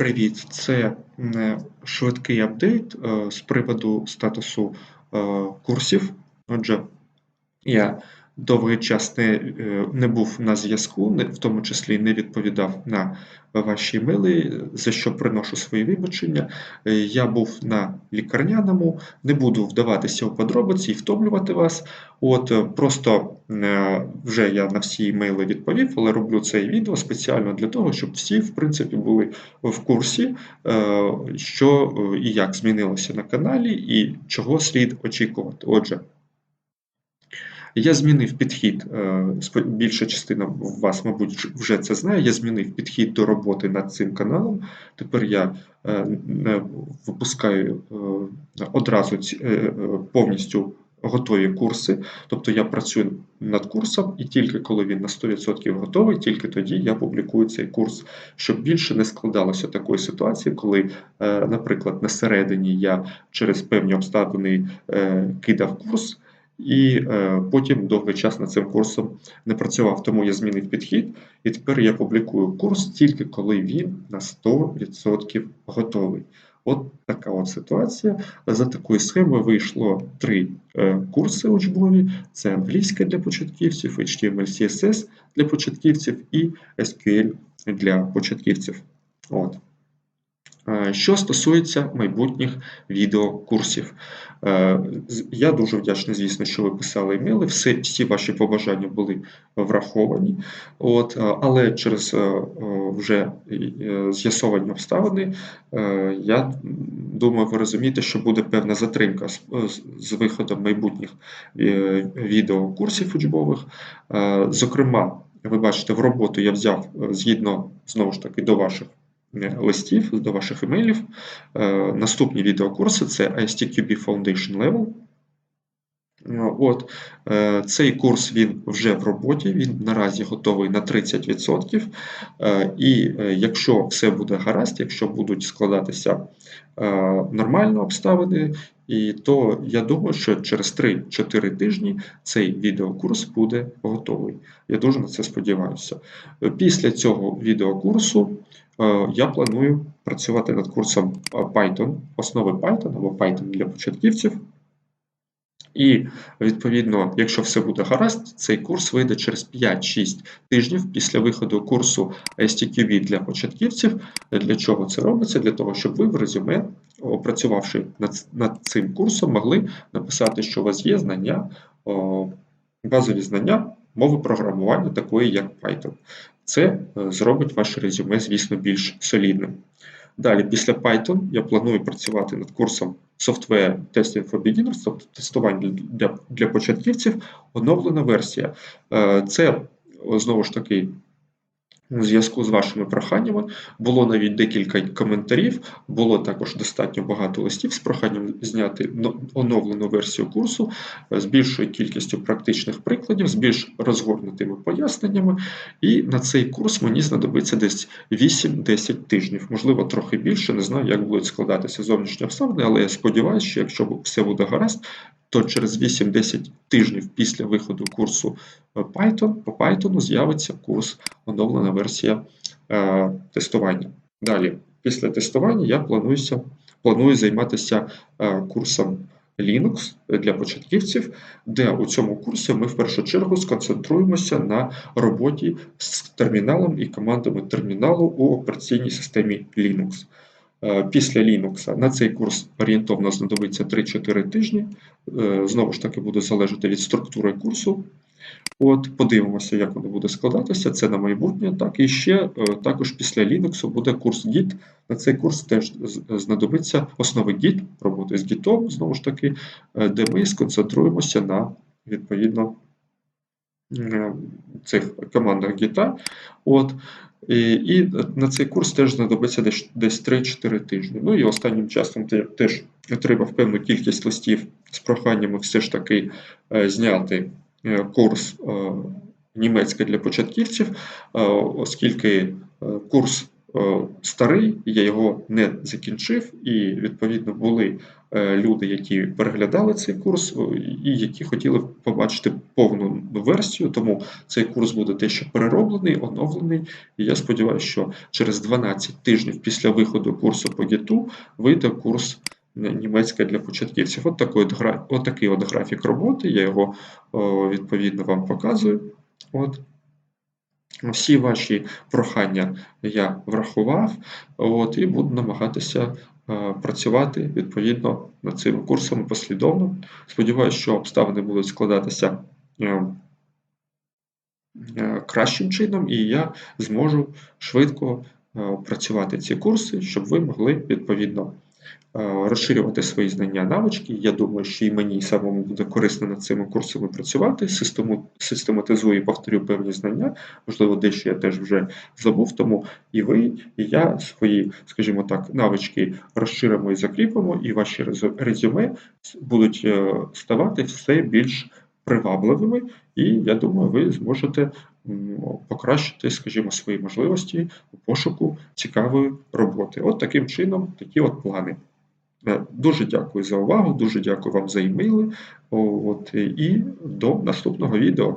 Привіт, це е, швидкий апдейт е, з приводу статусу е, курсів. Отже, я довгий час не, е, не був на зв'язку, в тому числі не відповідав на ваші емейли, за що приношу свої вибачення. Е, Я був на лікарняному, не буду вдаватися у подробиці і втомлювати вас. От е, просто вже я на всі емейли відповів, але роблю це відео спеціально для того, щоб всі, в принципі, були в курсі, що і як змінилося на каналі, і чого слід очікувати. Отже. Я змінив підхід, е, більша частина вас, мабуть, вже це знає. Я змінив підхід до роботи над цим каналом. Тепер я е, випускаю е, одразу повністю готові курси. Тобто я працюю над курсом, і тільки коли він на 100% готовий, тільки тоді я публікую цей курс, щоб більше не складалося такої ситуації, коли, наприклад, на середині я через певні обставини кидав курс і е, потім довгий час над цим курсом не працював. Тому я змінив підхід, і тепер я публікую курс тільки коли він на 100% готовий. От така от ситуація. За такою схемою вийшло три е, курси учбові: це англійська для початківців, HTML, CSS для початківців і SQL для початківців. От. Е, Що стосується майбутніх відеокурсів, Е, я дуже вдячний, звісно, що ви писали емейли. Всі, всі ваші побажання були враховані. От, е, але через вже з'ясовані обставини, я думаю, ви розумієте, що буде певна затримка з, з- виходом майбутніх відеокурсів учбових. Зокрема, ви бачите, в роботу я взяв згідно знову ж таки до ваших листів, до ваших емейлів. Е, Наступні відеокурси це ISTQB Foundation Level. Е, От е, цей курс він вже в роботі, він наразі готовий на 30%. Е, І е, якщо все буде гаразд, якщо будуть складатися е, нормально обставини, і то я думаю, що через 3-4 тижні цей відеокурс буде готовий. Я дуже на це сподіваюся. Після цього відеокурсу е, я планую працювати над курсом е, Python, основи Python або Python для початківців. І, відповідно, якщо все буде гаразд, цей курс вийде через 5-6 тижнів після виходу курсу STQB для початківців. Для чого це робиться? Для того, щоб ви в резюме, опрацювавши над, цим курсом, могли написати, що у вас є знання, базові знання мови програмування, такої як Python. Це е, зробить ваше резюме, звісно, більш солідним. Далі, після Python, я планую працювати над курсом Software Testing for Beginners, тобто тестування для, для початківців, оновлена версія. Е, Це знову ж таки. У зв'язку з вашими проханнями було навіть декілька коментарів, було також достатньо багато листів з проханням зняти но- оновлену версію курсу е, з більшою кількістю практичних прикладів, з більш розгорнутими поясненнями. І на цей курс мені знадобиться десь 8-10 тижнів, можливо, трохи більше. Не знаю, як будуть складатися зовнішні обставини, але я сподіваюся, що якщо все буде гаразд, то через 8-10 тижнів після виходу курсу е, Python по Python з'явиться курс оновлена версія е, тестування. Далі, після тестування я плануюся, планую займатися е, курсом Linux для початківців, де у цьому курсі ми в першу чергу сконцентруємося на роботі з терміналом і командами терміналу у операційній системі Linux. Е, Після Linux на цей курс орієнтовно знадобиться 3-4 тижні. Е, Знову ж таки, буде залежати від структури курсу. От, подивимося, як воно буде складатися. Це на майбутнє. Так, і ще е, також після Linux буде курс Git. На цей курс теж знадобиться основи Git, роботи з Git, знову ж таки, де ми сконцентруємося на відповідно цих командах Git. От, і, і на цей курс теж знадобиться десь, десь 3-4 тижні. Ну і останнім часом я теж отримав певну кількість листів з проханнями все ж таки е, зняти е, курс е, німецька для початківців, оскільки курс старий, я його не закінчив, і відповідно були е, люди, які переглядали цей курс, і які хотіли побачити повну версію. Тому цей курс буде дещо перероблений, оновлений. І я сподіваюся, що через 12 тижнів після виходу курсу по Гіту вийде курс е, німецька для початківців. От такий от, от такий от графік роботи. Я його о, відповідно вам показую. От. Всі ваші прохання я врахував, от, і буду намагатися е, працювати відповідно над цими курсами послідовно. Сподіваюся, що обставини будуть складатися е, е, кращим чином, і я зможу швидко працювати ці курси, щоб ви могли відповідно розширювати свої знання, навички. Я думаю, що і мені самому буде корисно над цими курсами працювати, систематизую і повторю певні знання. Можливо, дещо я теж вже забув, тому і ви, і я свої, скажімо так, навички розширимо і закріпимо, і ваші резю- резюме будуть е, ставати все більш привабливими, і я думаю, ви зможете покращити, скажімо, свої можливості у пошуку цікавої роботи. От таким чином, такі от плани. Е, Дуже дякую за увагу, дуже дякую вам за імейли. От, і до наступного відео.